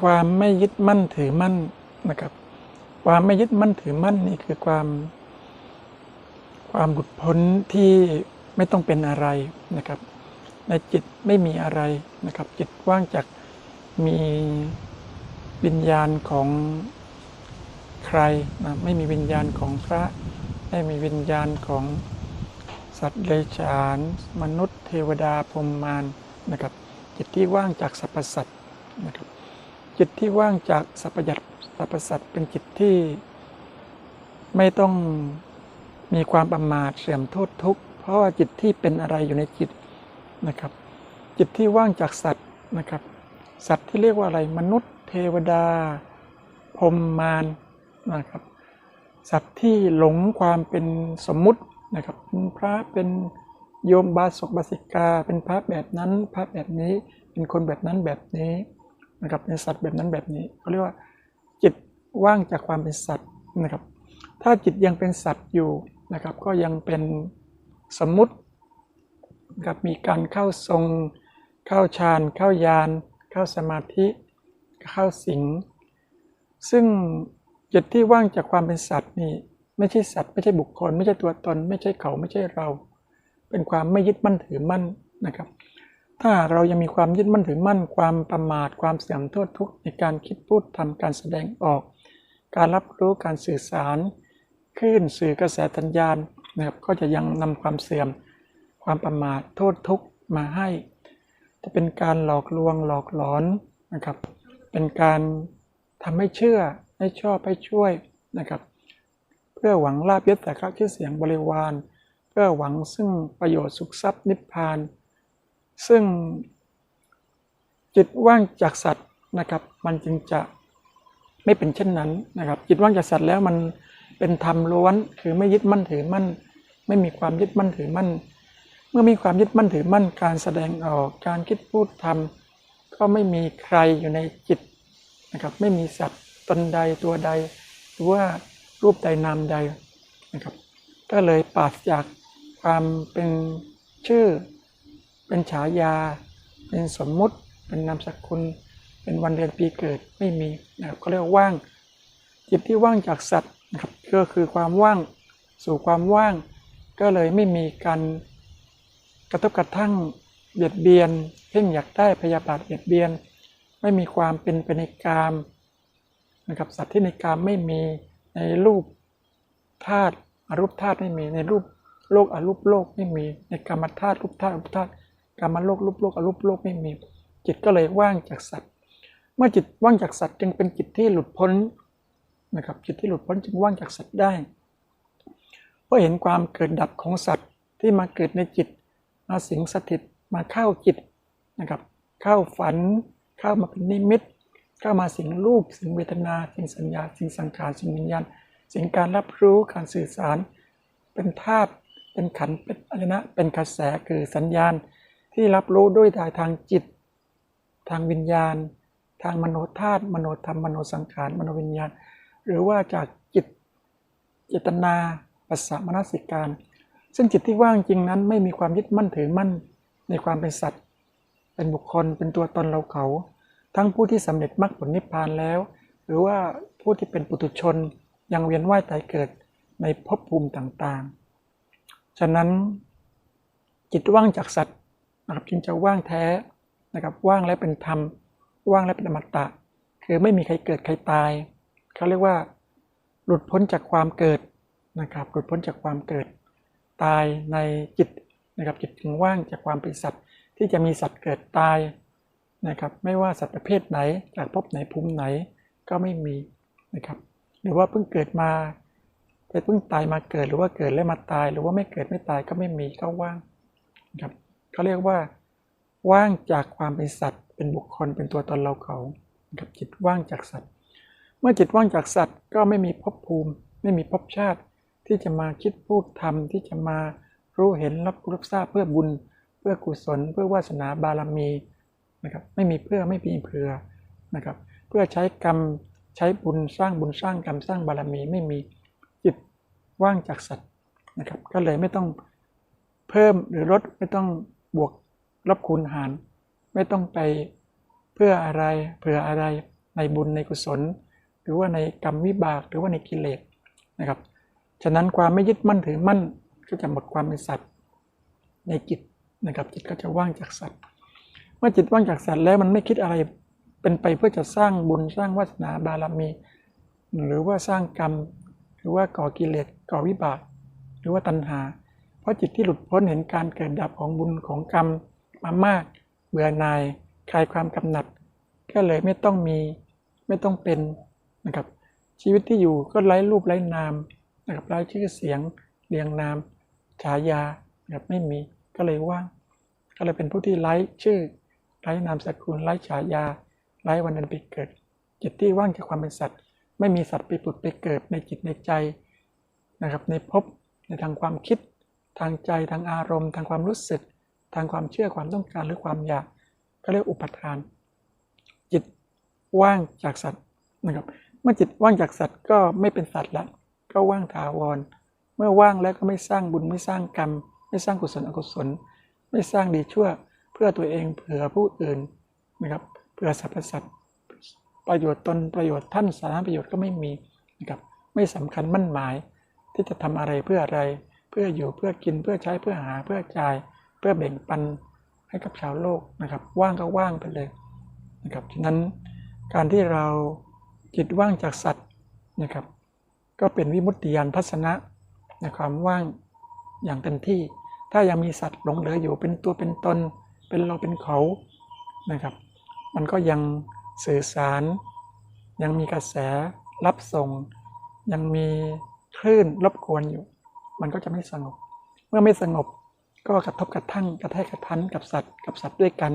ความไม่ยึดมั่นถือมั่นนะครับ ความไม่ยึดมั่นถือมั่นนี่คือความ ความหลุดพ้นที่ไม่ต้องเป็นอะไรนะครับ ในจิตไม่มีอะไรนะครับ จิตว่างจากมีวิญญาณของใครนะไม่มีวิญญาณของพระ ไม่มีวิญญาณของสัตว์เดรัจฉาน มนุษย์ เทวดาพรหมมารนะครับ จิตที่ว่างจากสรรพสัตว์นะครับ จิตที่ว่างจากสรรพยัตสรรพสัตว์เป็นจิตที่ไม่ต้องมีความประมาทเสื่อมโทษทุกข์เพราะว่าจิตที่เป็นอะไรอยู่ในจิตนะครับ จิตที่ว่างจากสัตว์นะครับ สัตว์ที่เรียกว่าอะไรมนุษย์ เทวดาพรมมารนะครับ สัตว์ที่หลงความเป็นสมมุตินะครับเป็นพระเป็นโยมบาศกบาสิกา เป็นพระแบบนั้นพระแบบนี้ เป็นคนแบบนั้นแบบนี้ นะครับเป็นสัตว์แบบนั้นแบบนี้เขาเรียกว่าจิตว่างจากความเป็นสัตว์นะครับ ถ้าจิตยังเป็นสัตว์อยู่นะครับ ก็ยังเป็นสมมุตินะครับมีการเข้าทรง เข้าฌานเข้ายาน เข้าสมาธิ เข้าสิงซึ่งจิตที่ว่างจากความเป็นสัตว์นี่ไม่ใช่สัตว์ไม่ใช่บุคคล ไม่ใช่ตัวตน ไม่ใช่เขาไม่ใช่เรา เป็นความไม่ยึดมั่นถือมั่นนะครับ ถ้าเรายังมีความยึดมั่นถือมั่น ความประมาท ความเสื่อมโทษทุกข์ในการคิดพูดทำการแสดงออก การรับรู้การสื่อสารคลื่นสื่อกระแสสัญญาณนะครับก็จะยังนำความเสื่อม ความประมาทโทษทุกข์มาให้ จะเป็นการหลอกลวงหลอกหลอนนะครับ เป็นการทำให้เชื่อให้ชอบให้ช่วยนะครับ เพื่อหวังลาบยศแต่ชื่อเสียงบริวาร เพื่อหวังซึ่งประโยชน์สุขทรัพย์นิพพาน ซึ่งจิตว่างจากสัตว์นะครับ มันจึงจะไม่เป็นเช่นนั้นนะครับ จิตว่างจากสัตว์แล้วมันเป็นธรรมล้วนคือไม่ยึดมั่นถือมั่น ไม่มีความยึดมั่นถือมั่น เมื่อมีความยึดมั่นถือมั่น การแสดงออกการคิดพูดทำก็ไม่มีใครอยู่ในจิตนะครับ ไม่มีสัตว์ตนใดตัวใด หรือว่ารูปใดนามใดนะครับ ก็เลยปราศจากความเป็นชื่อ เป็นฉายา เป็นสมมุติ เป็นนามสกุล เป็นวันเดือนปีเกิดไม่มีนะครับเขาเรียกว่างจิตที่ว่างจากสัตว์นะครับก็คือความว่างสู่ความว่าง ก็เลยไม่มีการกระทบกระทั่งเบียดเบียนเพ่งอยากได้พยาบาทเบียดเบียน ไม่มีความเป็นไปในกามนะครับสัตว์ที่ในกามไม่มีในรูปธาตุอรูปธาตุไม่มีในรูปโลกอรูปโลกไม่มีในกรรมธาตุรูปธาตุอรูปธาตุ กรรมโลกรูปโลกอรูปโลกไม่มี จิตก็เลยว่างจากสัตว์ เมื่อจิตว่างจากสัตว์จึงเป็นจิตที่หลุดพ้นนะครับจิตที่หลุดพ้นจึงว่างจากสัตว์ได้เพราะเห็นความเกิดดับของสัตว์ที่มาเกิดในจิต มาสิงสถิตมาเข้าจิตนะครับเข้าฝันเข้ามาเป็นนิมิตเข้ามาสิงรูปสิงเวทนาสิงสัญญาสิงสังขารสิงวิญญาณสิงการรับรู้การสื่อสาร เป็นธาตุเป็นขันเป็นอะไรนะเป็นกระแสคือสัญญาณ ที่รับรู้ด้วยทางจิต ทางวิญญาณ ทางมโนธาตุมโนธรรมมโนสังขารมโนวิญญาณ หรือว่าจากจิตเจตนาปัสสะมนสิการ ซึ่งจิตที่ว่างจริงนั้นไม่มีความยึดมั่นถือมั่นในความเป็นสัตว์ เป็นบุคคลเป็นตัวตนเราเขา ทั้งผู้ที่สำเร็จมรรคผลนิพพานแล้ว หรือว่าผู้ที่เป็นปุถุชนยังเวียนว่ายตายเกิดในภพภูมิต่างๆ ฉะนั้นจิตว่างจากสัตว์ นะครับจึงจะว่างแท้นะครับว่างและเป็นธรรม ว่างและเป็นอมตะ คือไม่มีใครเกิดใครตายเขาเรียกว่า หลุดพ้นจากความเกิดนะครับ หลุดพ้นจากความเกิด ตายในจิตนะครับจิตถึงว่างจากความเป็นสัตว์ ที่จะมีสัตว์เกิดตายนะครับ ไม่ว่าสัตว์ประเภทไหนจากภพไหนภูมิไหนก็ไม่มีนะครับหรือว่าเพิ่งเกิดมาไปเพิ่งตายมาเกิดหรือว่าเกิดแล้วมาตาย หรือว่าไม่เกิดไม่ตายก็ไม่มีก็ว่างนะครับ เขาเรียกว่า ว่างจากความเป็นสัตว์ เป็นบุคคลเป็นตัวตนเราเขากับจิตว่างจากสัตว์ เมื่อจิตว่างจากสัตว์ก็ไม่มีภพภูมิ ไม่มีภพชาติ ที่จะมาคิดพูดทำที่จะมารู้เห็นรับรู้รับทราบเพื่อบุญ เพื่อกุศล เพื่อวาสนาบารมีนะครับไม่มีเพื่อไม่มีเพื่อนะครับ เพื่อใช้กรรมใช้บุญสร้างบุญสร้างกรรมสร้างบารมีไม่มีจิตว่างจากสัตว์นะครับ ก็เลยไม่ต้องเพิ่มหรือลดไม่ต้อง บวกลบคูณหาร ไม่ต้องไปเพื่ออะไรเพื่ออะไรในบุญในกุศล หรือว่าในกรรมวิบากหรือว่าในกิเลสนะครับ ฉะนั้นความไม่ยึดมั่นถือมั่นก็จะหมดความเป็นสัตว์ในจิตนะครับจิตก็จะว่างจากสัตว์ เมื่อจิตว่างจากสัตว์แล้วมันไม่คิดอะไรเป็นไปเพื่อจะสร้างบุญสร้างวาสนาบารมี หรือว่าสร้างกรรม หรือว่าก่อกิเลสก่อวิบาก หรือว่าตัณหา ราะจิตที่หลุดพ้นเห็นการเกิดดับของบุญของกรรมมามาก เบื่อหน่ายคลายความกำหนัด ก็เลยไม่ต้องมีไม่ต้องเป็นนะครับ ชีวิตที่อยู่ก็ไร้รูปไร้นามนะครับไร้ชื่อเสียงเรียงนามฉายานะครับไม่มีก็เลยว่าง ก็เลยเป็นผู้ที่ไร้ชื่อไร้นามสกุลไร้ฉายาไร้วันเดือนปีเกิด จิตที่ว่างจากความเป็นสัตว์ ไม่มีสัตว์ไปผุดไปเกิดในจิตในใจนะครับในภพในทางความคิด ทางใจทางอารมณ์ ทางความรู้สึก ทางความเชื่อความต้องการหรือความอยากก็เรียกอุปทาน จิตว่างจากสัตว์นะครับ เมื่อจิตว่างจากสัตว์ก็ไม่เป็นสัตว์ละก็ว่างถาวร เมื่อว่างแล้วก็ไม่สร้างบุญไม่สร้างกรรม ไม่สร้างกุศลอกุศล ไม่สร้างดีชั่วเพื่อตัวเองเผื่อผู้อื่นนะครับเผื่อสรรพสัตว์ประโยชน์ตนประโยชน์ท่านสาธารณประโยชน์ก็ไม่มีนะครับไม่สำคัญมั่นหมายที่จะทำอะไรเพื่ออะไร พื่ออยู่เพื่อกินเพื่อใช้เพื่อหาเพื่อจ่าย เพื่อแบ่งปันให้กับชาวโลกนะครับ ว่างก็ว่างไปเลยนะครับฉะนั้นการที่เราจิตว่างจากสัตว์นะครับ ก็เป็นวิมุตติยานทัศนะในความว่างอย่างเต็มที่ ถ้ายังมีสัตว์หลงเหลืออยู่เป็นตัวเป็นตน เป็นเราเป็นเขานะครับ มันก็ยังสื่อสาร ยังมีกระแสรับส่ง ยังมีคลื่นรบกวนอยู่ มันก็จะไม่สงบ เมื่อไม่สงบก็กระทบกระทั่งกระแทกกระทันกับสัตว์ กับสัตว์ด้วยกัน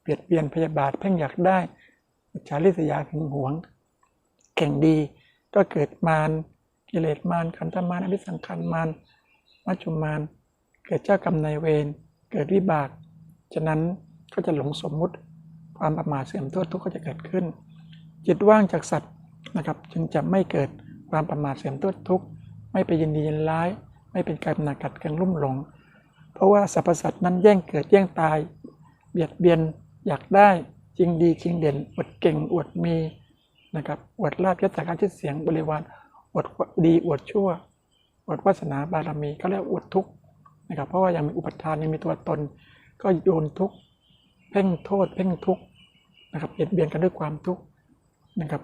เบียดเบียนพยาบาทเพ่งอยากได้อิจฉาริษยาหึงหวงแข่งดี ก็เกิดมารกิเลสมารขันธมารอภิสังขารมารมัจจุมารเกิดเจ้ากรรมนายเวรเกิดวิบาก ฉะนั้นก็จะหลงสมมุติความประมาทเสื่อมโทษทุกข์ก็จะเกิดขึ้น จิตว่างจากสัตว์นะครับ จึงจะไม่เกิดความประมาทเสื่อมโทษทุกข์ไม่ไปยินดียินร้าย ไม่เป็นการหนักกัดกันรุ่มหลง เพราะว่าสรรพสัตว์นั้นแย่งเกิดแย่งตาย เบียดเบียนอยากได้จริงดีจริงเด่นอวดเก่งอวดมีนะครับอวดลาภยศจากการชื่อเสียงบริวารอวดดีอวดชั่วอวดวาสนาบารมีก็เรียกอวดทุกข์นะครับ เพราะว่ายังมีอุปทานยังมีตัวตน ก็โยนทุกข์เพ่งโทษ เพ่งทุกข์นะครับเบียดเบียนกันด้วยความทุกข์นะครับ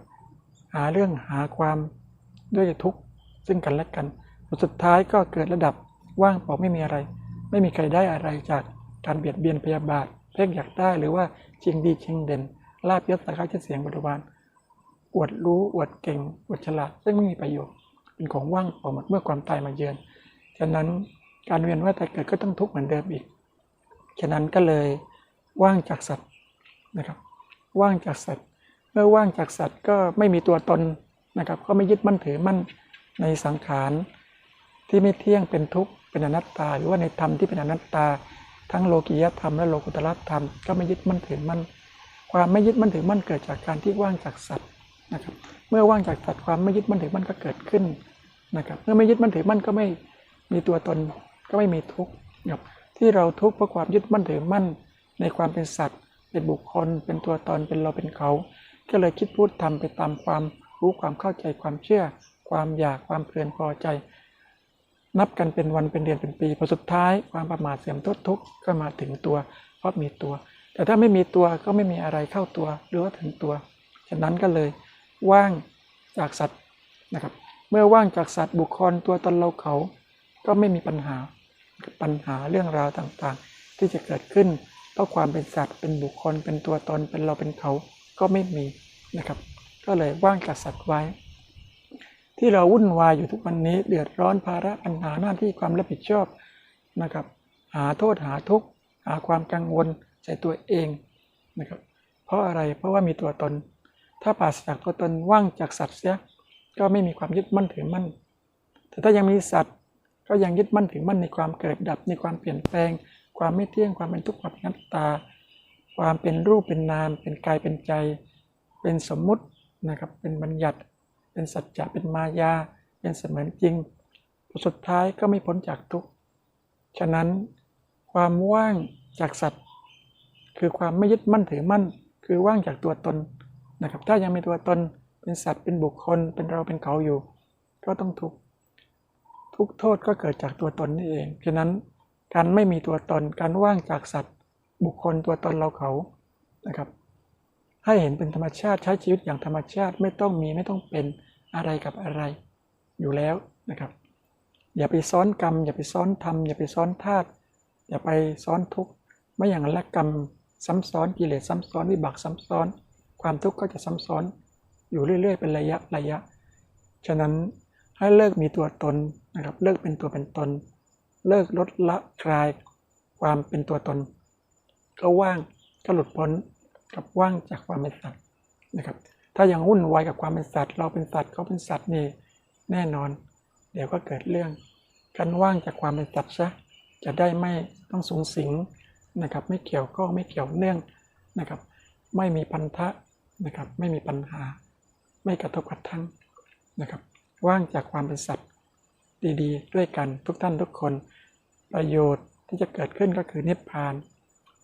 หาเรื่องหาความด้วยทุกข์ซึ่งกันและกัน สุดท้ายก็เกิดระดับว่างเปล่าไม่มีอะไร ไม่มีใครได้อะไรจากการเบียดเบียนพยาบาทเพ่งอยากได้หรือว่าจริงดีจริงเด่นลาบยศสาขาชื่อเสียงบริวารอวดรู้อวดเก่งอวดฉลาดซึ่งไม่มีประโยชน์เป็นของว่างเปล่าหมดเมื่อความตายมาเยือนฉะนั้นการเวียนว่ายตายเกิดก็ต้องทุกข์เหมือนเดิมอีกฉะนั้นก็เลยว่างจากสัตว์นะครับ ว่างจากสัตว์ เมื่อว่างจากสัตว์ก็ไม่มีตัวตนนะครับ ก็ไม่ยึดมั่นถือมั่นในสังขาร ที่ไม่เที่ยงเป็นทุกข์เป็นอนัตตา หรือว่าในธรรมที่เป็นอนัตตา ทั้งโลกิยธรรมและโลกุตละธรรมก็ไม่ยึดมั่นถือมั่นความไม่ยึดมั่นถือมั่นเกิดจากการที่ว่างจากสัตว์นะครับ เมื่อว่างจากสัตว์ความไม่ยึดมั่นถือมั่นก็เกิดขึ้นนะครับ เมื่อไม่ยึดมั่นถือมั่นก็ไม่มีตัวตนก็ไม่มีทุกข์นะครับที่เราทุกข์เพราะความยึดมั่นถือมั่น ในความเป็นสัตว์ เป็นบุคคล เป็นตัวตนเป็นเราเป็นเขา ก็เลยคิดพูดทำไปตามความรู้ความเข้าใจความเชื่อ ความอยากความเพลินพอใจ นับกันเป็นวันเป็นเดือนเป็นปีพอสุดท้ายความประมาทเสื่อมทุกทุกก็มาถึงตัว เพราะมีตัว แต่ถ้าไม่มีตัวก็ไม่มีอะไรเข้าตัวหรือว่าถึงตัว ฉะนั้นก็เลยว่างจากสัตว์นะครับ เมื่อว่างจากสัตว์บุคคลตัวตนเราเขา ก็ไม่มีปัญหาปัญหาเรื่องราวต่างๆ ที่จะเกิดขึ้นเพราะความเป็นสัตว์เป็นบุคคลเป็นตัวตนเป็นเราเป็นเขาก็ไม่มีนะครับ ก็เลยว่างจากสัตว์ไว้ ที่เราวุ่นวายอยู่ทุกวันนี้เดือดร้อนภาระปัญหาหน้าที่ความรับผิดชอบนะครับ หาโทษหาทุกข์หาความกังวลใส่ตัวเองนะครับ เพราะอะไรเพราะว่ามีตัวตน ถ้าปราศจากตัวตนว่างจากสัตว์เสียก็ไม่มีความยึดมั่นถือมั่น แต่ถ้ายังมีสัตว์ก็ยังยึดมั่นถือมั่นในความเกิดดับในความเปลี่ยนแปลง ความไม่เที่ยงความเป็นทุกข์ความเป็นนัตตา ความเป็นรูปเป็นนาม เป็นกายเป็นใจ เป็นสมมุตินะครับเป็นบัญญัติ เป็นสัจจะเป็นมายา เป็นเสมือนจริง สุดท้ายก็ไม่พ้นจากทุกข์ฉะนั้นความว่างจากสัตว์ คือความไม่ยึดมั่นถือมั่น คือว่างจากตัวตนนะครับ ถ้ายังมีตัวตนเป็นสัตว์เป็นบุคคล เป็นเราเป็นเขาอยู่ ก็ต้องทุกข์ทุกโทษก็เกิดจากตัวตนนี่เองฉะนั้นการไม่มีตัวตนการว่างจากสัตว์ บุคคลตัวตนเราเขานะครับ ให้เห็นเป็นธรรมชาติใช้ชีวิตอย่างธรรมชาติไม่ต้องมีไม่ต้องเป็นอะไรกับอะไร อยู่แล้วนะครับ อย่าไปซ้อนกรรม อย่าไปซ้อนธรรมอย่าไปซ้อนธาตุอย่าไปซ้อนทุกข์ไม่อย่างนั้นละกรรมซ้ำซ้อนกิเลสซ้ำซ้อนวิบากซ้ำซ้อน ความทุกข์ก็จะซ้ำซ้อนอยู่เรื่อย ๆ เป็นระยะระยะ ฉะนั้นให้เลิกมีตัวตนนะครับเลิกเป็นตัวเป็นตน เลิกลดละคลายความเป็นตัวตน ก็ว่างก็หลุดพ้น กับว่างจากความเป็นสัตว์นะครับ ถ้ายังวุ่นวายกับความเป็นสัตว์ เราเป็นสัตว์เขาเป็นสัตว์นี่แน่นอน เดี๋ยวก็เกิดเรื่องการว่างจากความเป็นสัตว์ซะจะได้ไม่ต้องสูงสิงนะครับ ไม่เกี่ยวข้องไม่เกี่ยวเนื่องนะครับ ไม่มีพันธะนะครับ ไม่มีปัญหา ไม่กระทบกระทั่งนะครับ ว่างจากความเป็นสัตว์ดีๆ ด้วยกันทุกท่านทุกคน ประโยชน์ที่จะเกิดขึ้นก็คือนิพพาน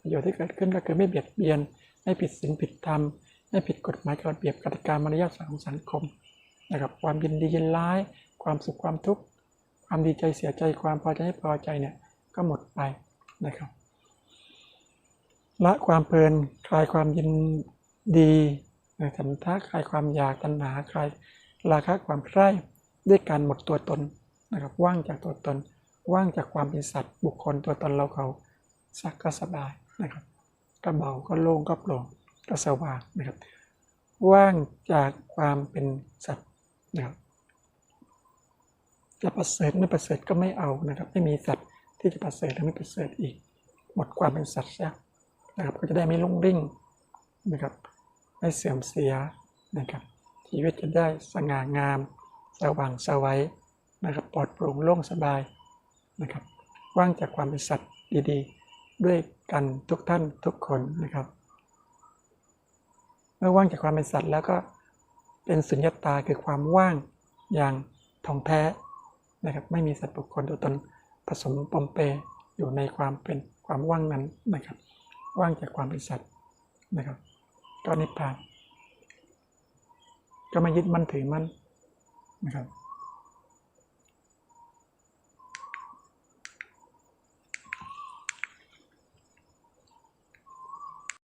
ประโยชน์ที่เกิดขึ้นก็คือไม่เบียดเบียน ไม่ผิดศีลผิดธรรม ไม่ผิดกฎหมายกฎระเบียบกติกามารยาทของสังคมนะครับความยินดียินร้าย ความสุขความทุกข์ความดีใจเสียใจความพอใจไม่พอใจเนี่ยก็หมดไปนะครับละความเพลินคลายความยินดีฉันทะคลายความอยากตัณหาคลายราคะความใคร่ด้วยการหมดตัวตนนะครับว่างจากตัวตน ว่างจากความเป็นสัตว์ บุคคลตัวตนเราเขาสักก็สบายนะครับ ก็เบาก็โล่งก็โปร่งก็สว่างนะครับ ว่างจากความเป็นสัตว์นะครับจะประเสริฐไม่ประเสริฐก็ไม่เอานะครับ ไม่มีสัตว์ที่จะประเสริฐและไม่ประเสริฐอีก หมดความเป็นสัตว์ซะนะครับ ก็จะได้ไม่ลุ่งริ่งนะครับ ไม่เสื่อมเสียนะครับ ชีวิตจะได้สง่างาม สว่างสวัยนะครับ ปลอดโปร่งโล่งสบายนะครับ ว่างจากความเป็นสัตว์ดีๆ ด้วยกันทุกท่านทุกคนนะครับ เมื่อว่างจากความเป็นสัตว์แล้วก็เป็นสุญญตาคือความว่างอย่างท่องแท้นะครับ ไม่มีสัตว์บุคคลตัวตนผสมปมเปอยู่ในความเป็นความว่างนั้นนะครับ ว่างจากความเป็นสัตว์นะครับ ก็นิพพาน ก็ไม่ยึดมั่นถือมั่นนะครับ